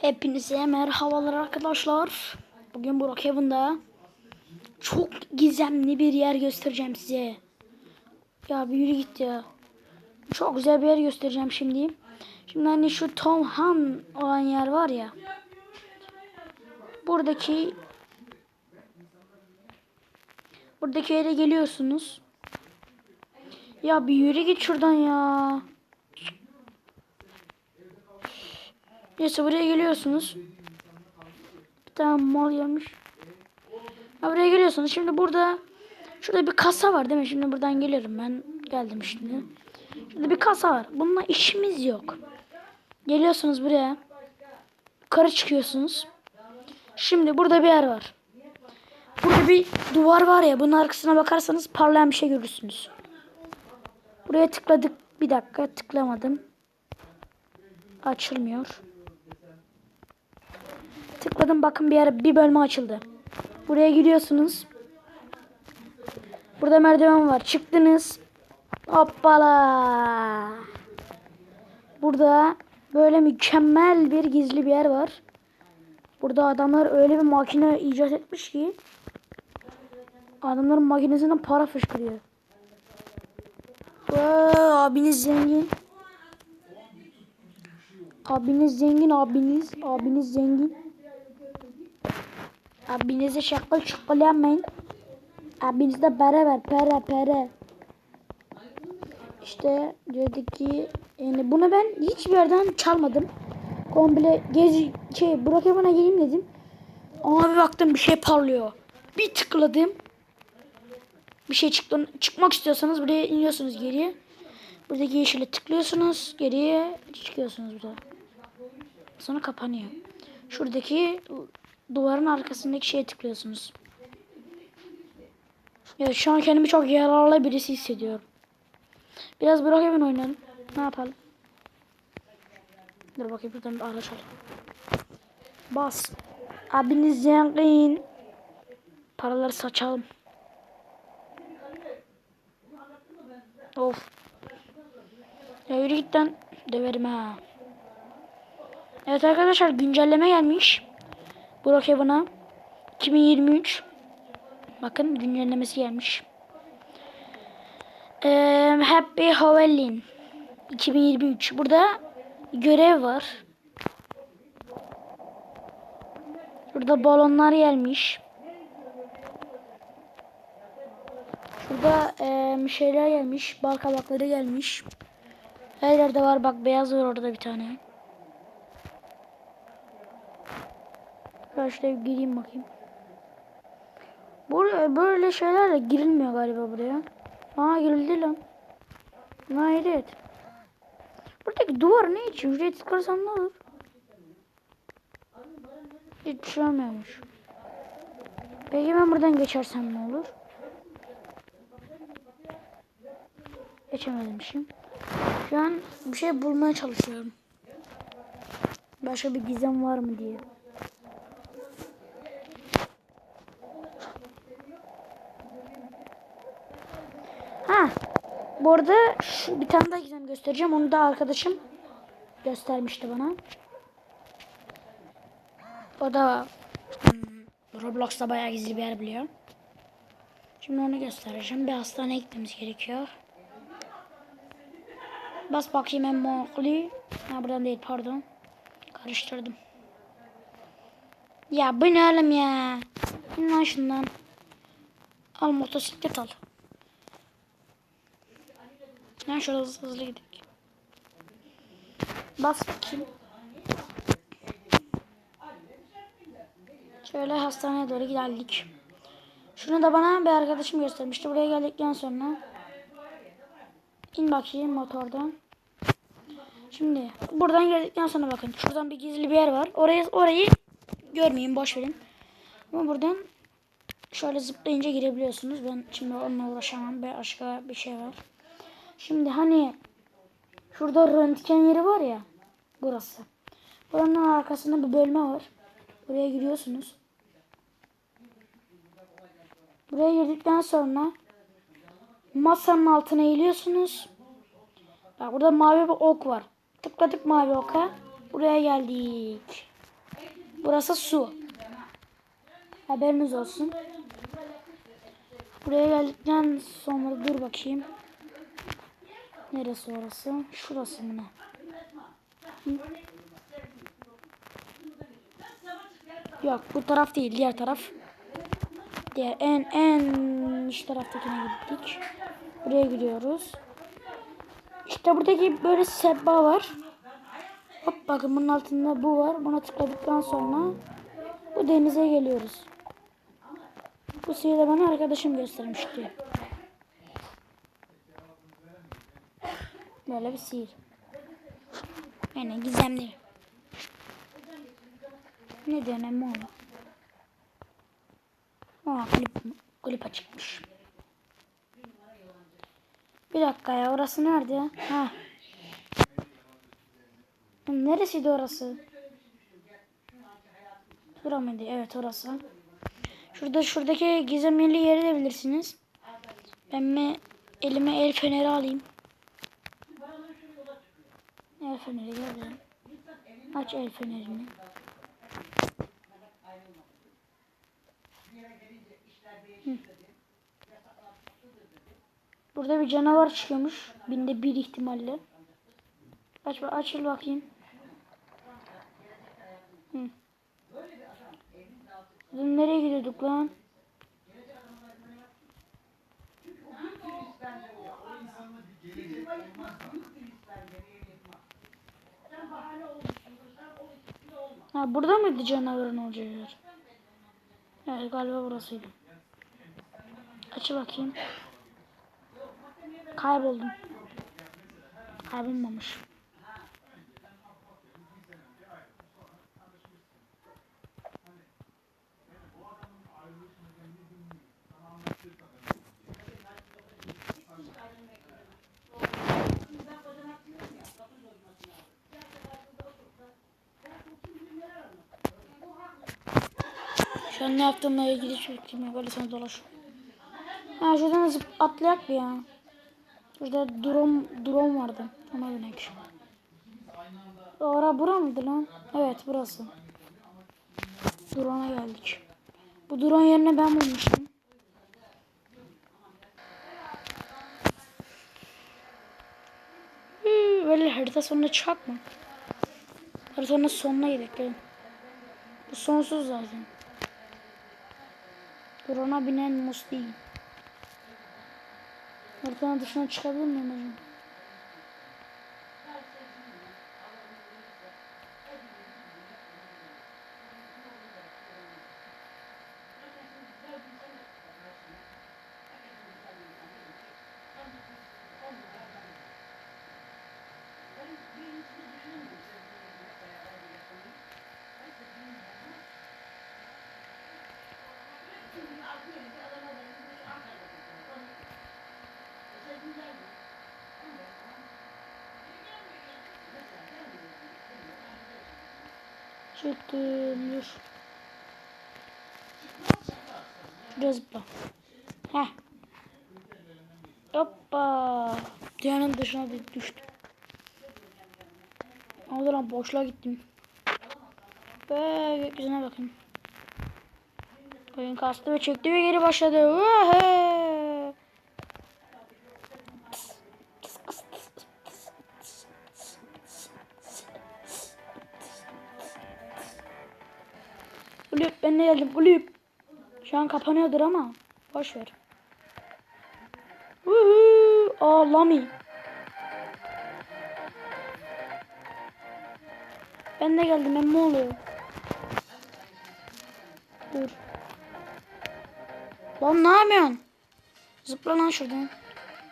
Hepinize merhabalar arkadaşlar. Bugün Brookhaven'da çok gizemli bir yer göstereceğim size. Ya bir yürü git ya. Çok güzel bir yer göstereceğim şimdi. Şimdi hani şu Tom Han olan yer var ya. Buradaki Buradaki yere geliyorsunuz. Ya bir yürü git şuradan ya. Neyse buraya geliyorsunuz. Bir tane mal yemiş. Ha, buraya geliyorsunuz. Şimdi burada şurada bir kasa var değil mi? Şimdi buradan geliyorum ben. Geldim şimdi. Şurada bir kasa var. Bununla işimiz yok. Geliyorsunuz buraya. Yukarı çıkıyorsunuz. Şimdi burada bir yer var. Burada bir duvar var ya. Bunun arkasına bakarsanız parlayan bir şey görürsünüz. Buraya tıkladık. Bir dakika tıklamadım. Açılmıyor. Tıkladım bakın bir yer bir bölme açıldı. Buraya giriyorsunuz. Burada merdiven var. Çıktınız. Hoppala. Burada böyle mükemmel bir gizli bir yer var. Burada adamlar öyle bir makine icat etmiş ki adamların makinesinden para fışkırıyor. Vay, abiniz zengin. Abiniz zengin abiniz. Abiniz zengin. Abinize şakal şakal yapmayın. Abinizde para ver para para. İşte dedik ki yani bunu ben hiçbir yerden çalmadım. Komple gezi şey Brookhaven'a geleyim dedim. Ama bir baktım bir şey parlıyor. Bir tıkladım. Bir şey çıktı. Çıkmak istiyorsanız buraya iniyorsunuz geriye. Buradaki yeşile tıklıyorsunuz. Geriye çıkıyorsunuz burada. Sonra kapanıyor. Şuradaki duvarın arkasındaki şeye tıklıyorsunuz. Evet şu an kendimi çok yararlı birisi hissediyorum. Biraz bırak hemen oynayalım. Ne yapalım? Dur bakayım buradan bir araç alayım. Bas. Abiniz zengin. Paraları saçalım. Of. Ya yürü git lan. Döverim ha. Evet arkadaşlar güncelleme gelmiş. Brookhaven'a 2023 Bakın güncellemesi gelmiş. Ee, Happy Halloween 2023 Burada görev var. Burada balonlar gelmiş. Şurada e, şeyler gelmiş. Bal kabakları gelmiş. Her yerde var. Bak beyaz var orada bir tane. Ben gireyim bakayım. Buraya böyle şeylerle girilmiyor galiba buraya. Aa girildi lan. Hayret. Buradaki duvar ne için? Şuraya tıklarsam ne olur? Hiç olmuyormuş. Peki ben buradan geçersem ne olur? Geçemedim şimdi. Şu an bir şey bulmaya çalışıyorum. Başka bir gizem var mı diye. Ha. Bu arada şu, bir tane daha gizem göstereceğim. Onu da arkadaşım göstermişti bana. O da hmm, Roblox'ta bayağı gizli bir yer biliyor. Şimdi onu göstereceğim. Bir hastaneye gitmemiz gerekiyor. Bas bakayım en muhli. Ha buradan değil pardon. Karıştırdım. Ya bu ne oğlum ya? Lan şundan. Al motosiklet al. Ben şöyle hızlı hızlı gidelim. Bas bakayım. Şöyle hastaneye doğru geldik. Şunu da bana bir arkadaşım göstermişti. Buraya geldikten sonra in bakayım motordan. Şimdi buradan geldikten sonra bakın. Şuradan bir gizli bir yer var. Orayı orayı görmeyin. Boş verin. Ama buradan şöyle zıplayınca girebiliyorsunuz. Ben şimdi onunla uğraşamam. Başka bir şey var. Şimdi hani şurada röntgen yeri var ya. Burası. Buranın arkasında bir bölme var. Buraya giriyorsunuz. Buraya girdikten sonra masanın altına eğiliyorsunuz. Bak burada mavi bir ok var. Tıkladık mavi oka. Buraya geldik. Burası su. Haberiniz olsun. Buraya geldikten sonra dur bakayım. Neresi orası? Şurası mı ne? Hı? Yok bu taraf değil diğer taraf. Diğer en en iç taraftakine gittik. Buraya gidiyoruz. İşte buradaki böyle sebba var. Hop bakın bunun altında bu var. Buna tıkladıktan sonra bu denize geliyoruz. Bu da bana arkadaşım göstermişti. Böyle bir sihir. Yani gizemli. Ne diyor ne mi oğlum? Aa klip, klip açıkmış. Bir dakika ya orası nerede? Ha. Neresiydi orası? Bura mıydı? Evet orası. Şurada şuradaki gizemli yeri de bilirsiniz. Ben mi elime el feneri alayım. El feneri gel. Aç el fenerini. Burada bir canavar çıkıyormuş. Binde bir ihtimalle. Aç, açıl bakayım. Hı. Nereye gidiyorduk lan? Ha burada mıydı canavarın olacağı yer? Evet galiba burasıydı. Aç bakayım. Kayboldum. Kaybolmamış. Şu an ne yaptığımla ilgili hiçbir fikrim yok. Öyle sana dolaşıyorum. Ha şuradan zıp atlayak bir ya. Şurada drone, drone vardı. Ona binek. Ora bura mıydı lan? Evet burası. Drone'a geldik. Bu drone yerine ben bulmuştum. Böyle harita sonuna çıkak mı? Haritanın sonuna gidelim. Bu sonsuz zaten. Drone'a binen mus değil. Haritanın dışına çıkabilir miyim acaba? Çıktım dur. Şuraya zıpla. Heh. Hoppa. Dünyanın dışına düştüm. Oldu lan boşluğa gittim. Ve gökyüzüne bakın. Oyun kastı ve çekti ve geri başladı. Vahe. Geldim kulüp. Şu an kapanıyordur ama boş ver. Woohoo! Aa Lami. Ben de geldim emmi oluyor. Dur. Lan ne yapıyorsun? Zıpla lan şuradan.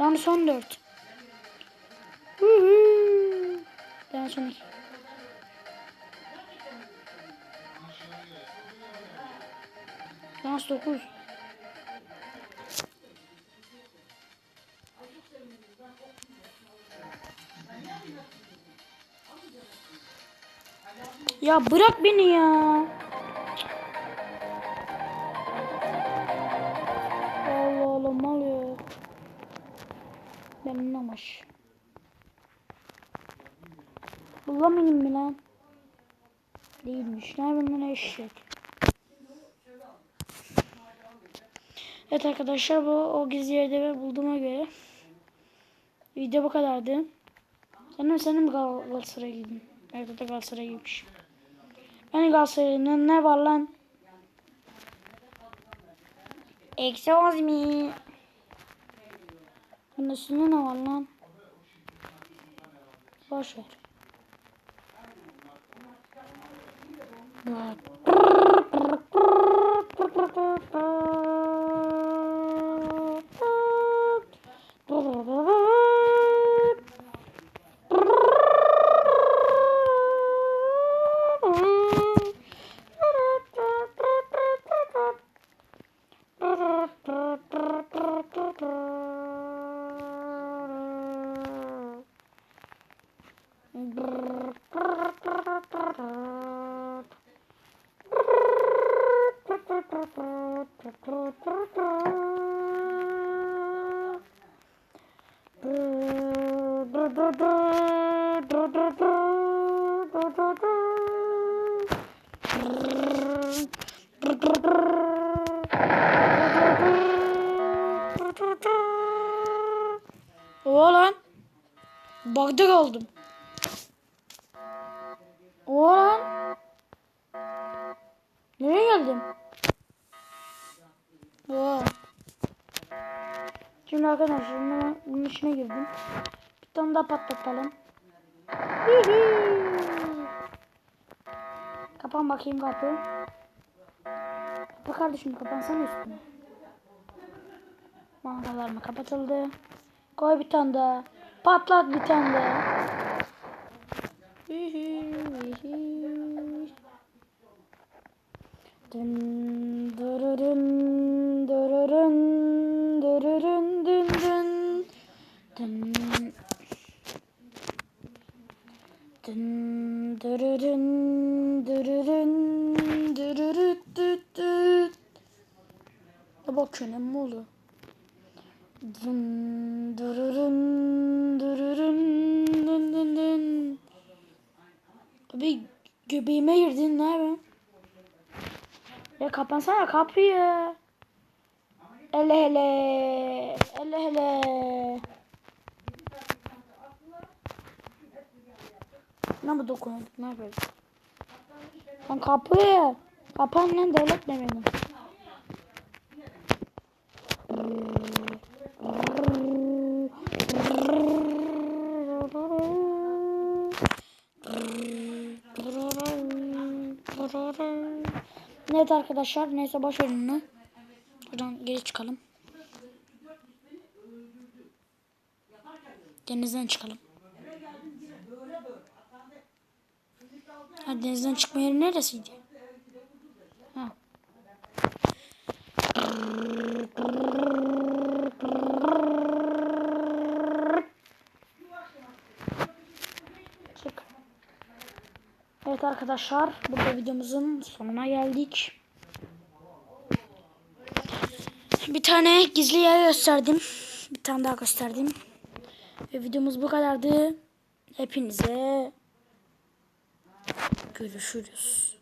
Lan son dört. Ben son iki. Dans 9. Ya bırak beni ya. Allah Allah mal ya. Ben namaş. Bulamayayım mi lan? Değilmiş. Ne yapayım ne eşek. Evet arkadaşlar bu o gizli yerde ve bulduğuma göre video bu kadardı. Senin senin Gal Galatasaray'a gidin? Evet Galatasaray'a gitmiş. Ben Galatasaray'ın ne var lan? Exos mi? Bunun üstünde ne var lan? Boş ver. Brrr. Bug'da kaldım. Oha lan. Nereye geldim? Oha. Şimdi arkadaşlar şimdi bunun içine girdim. Bir tane daha patlatalım. Kapan bakayım kapı. Kapı kardeşim kapansana üstüne. Mangalar kapatıldı? Koy bir tane daha. Patlat bir tane hihi. Dın dırırın dırırın dırırın dın dın dın dın dırırın dırırın dırırıt düt düt Ne bakıyorsun emmi oğlu? Dın dırırın dırırın dın Abi göbeğime girdin ne yapayım? Ya kapansana kapıyı. Hele hele. Hele hele. Ne bu dokunuluk ne yapıyorsun? Lan kapıyı. Kapan lan devlet ne benim. Evet arkadaşlar neyse boş onu. Buradan geri çıkalım. Denizden çıkalım. Ha, denizden çıkma yeri neresiydi? Ha. Evet arkadaşlar burada videomuzun sonuna geldik. Bir tane gizli yer gösterdim. Bir tane daha gösterdim. Ve videomuz bu kadardı. Hepinize görüşürüz.